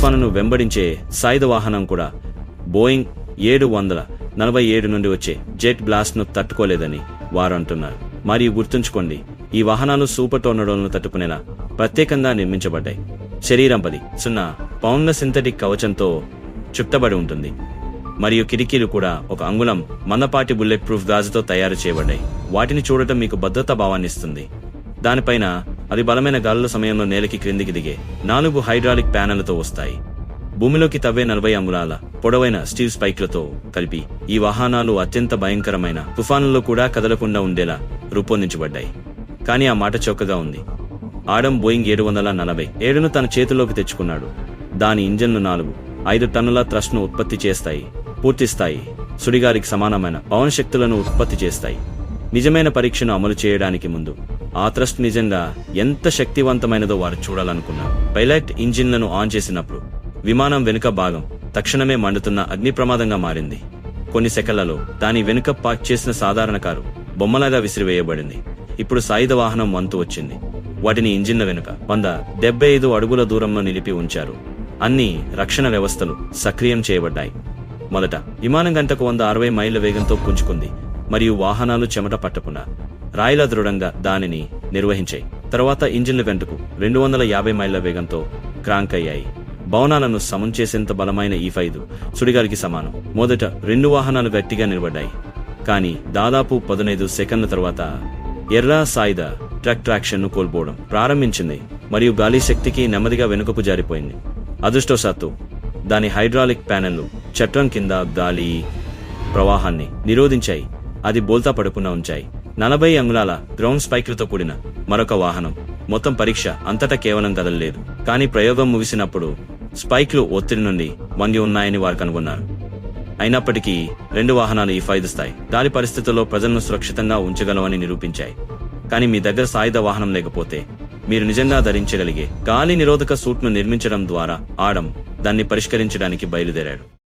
తుఫానును వెంబడించే సాయుధ వాహనం కూడా బోయింగ్ ఏడు వందల నలభై ఏడు నుండి వచ్చే జెట్ బ్లాస్ట్ను తట్టుకోలేదని వారు అంటున్నారు. మరియు గుర్తుంచుకోండి ఈ వాహనాలు సూపర్ టోర్నడోలను తట్టుకునేలా ప్రత్యేకంగా నిర్మించబడ్డాయి. శరీరం పది సున్నా పౌండ్ల సింథటిక్ కవచంతో చుట్టబడి ఉంటుంది. మరియు కిటికీలు కూడా ఒక అంగుళం మందపాటి బుల్లెట్ ప్రూఫ్ గాజుతో తయారు చేయబడ్డాయి. వాటిని చూడటం మీకు భద్రతా భావాన్ని ఇస్తుంది. దానిపైన అది బలమైన గాలుల సమయంలో నేలకి క్రిందికి దిగే నాలుగు హైడ్రాలిక్ ప్యానెలతో వస్తాయి. భూమిలోకి తవ్వే నలభై అంగుళాల పొడవైన స్టీల్ స్పైక్లతో కలిపి ఈ వాహనాలు అత్యంత భయంకరమైన తుఫానుల్లో కూడా కదలకుండా ఉండేలా రూపొందించబడ్డాయి. కానీ ఆ మాట చౌకగా ఉంది. ఆడం బోయింగ్ ఏడు వందల నలభై ఏడును తన చేతిలోకి తెచ్చుకున్నాడు. దాని ఇంజన్లు నాలుగు ఐదు టన్నుల థ్రస్ట్ను ఉత్పత్తి చేస్తాయి పూర్తిస్తాయి సుడిగారికి సమానమైన పవన శక్తులను ఉత్పత్తి చేస్తాయి. నిజమైన పరీక్షను అమలు చేయడానికి ముందు ఆ థ్రస్ట్ నిజంగా ఎంత శక్తివంతమైనదో వారు చూడాలనుకున్నారు. పైలట్ ఇంజిన్లను ఆన్ చేసినప్పుడు విమానం వెనుక భాగం తక్షణమే మండుతున్న అగ్ని ప్రమాదంగా మారింది. కొన్ని సెకళ్ళలో దాని వెనుక పార్క్ చేసిన సాధారణ కారు బొమ్మలాగా విసిరివేయబడింది. ఇప్పుడు సాయుధ వాహనం వంతు వచ్చింది. వాటిని ఇంజిన్ల వెనుక వంద డెబ్బై ఐదు అడుగుల దూరంలో నిలిపి ఉంచారు. అన్ని రక్షణ వ్యవస్థలు సక్రియం చేయబడ్డాయి. మొదట విమానం గంటకు వంద అరవై మైళ్ళ వేగంతో పుంజుకుంది. మరియు వాహనాలు చెమట పట్టకుండా రాయిల దృఢంగా దానిని నిర్వహించాయి. తర్వాత ఇంజిన్ల వెంటకు రెండు వందల యాభై మైళ్ళ వేగంతో క్రాంక్ అయ్యాయి. భవనాలను సమం చేసేంత బలమైన ఈ ఫైదు సుడిగాలికి సమానం. మొదట రెండు వాహనాలు గట్టిగా నిలబడ్డాయి. కానీ దాదాపు పదునైదు సెకండ్ల తర్వాత ఎర్రా సాయుధ ట్రక్ ట్రాక్షన్ను కోల్పోవడం ప్రారంభించింది మరియు గాలి శక్తికి నెమ్మదిగా వెనుకకు జారిపోయింది. అదృష్టవశాత్తు దాని హైడ్రాలిక్ ప్యానెల్లు చట్రం కింద గాలి ప్రవాహాన్ని నిరోధించాయి. అది బోల్తా పడుకున్న ఉంచాయి. నలభై అంగుళాల గ్రౌండ్ స్పైక్లతో కూడిన మరొక వాహనం. మొత్తం పరీక్ష అంతటా కేవలం కదలలేదు. కానీ ప్రయోగం ముగిసినప్పుడు స్పైక్లు ఒత్తిడి నుండి వంగి ఉన్నాయని వారు కనుగొన్నారు. అయినప్పటికీ రెండు వాహనాలు ఈ ఫైదు స్థాయి. గాలి పరిస్థితుల్లో ప్రజలను సురక్షితంగా ఉంచగలవని నిరూపించాయి. కానీ మీ దగ్గర సాయుధ వాహనం లేకపోతే మీరు నిజంగా ధరించగలిగే గాలి నిరోధక సూట్ను నిర్మించడం ద్వారా ఆడం దాన్ని పరిష్కరించడానికి బయలుదేరాడు.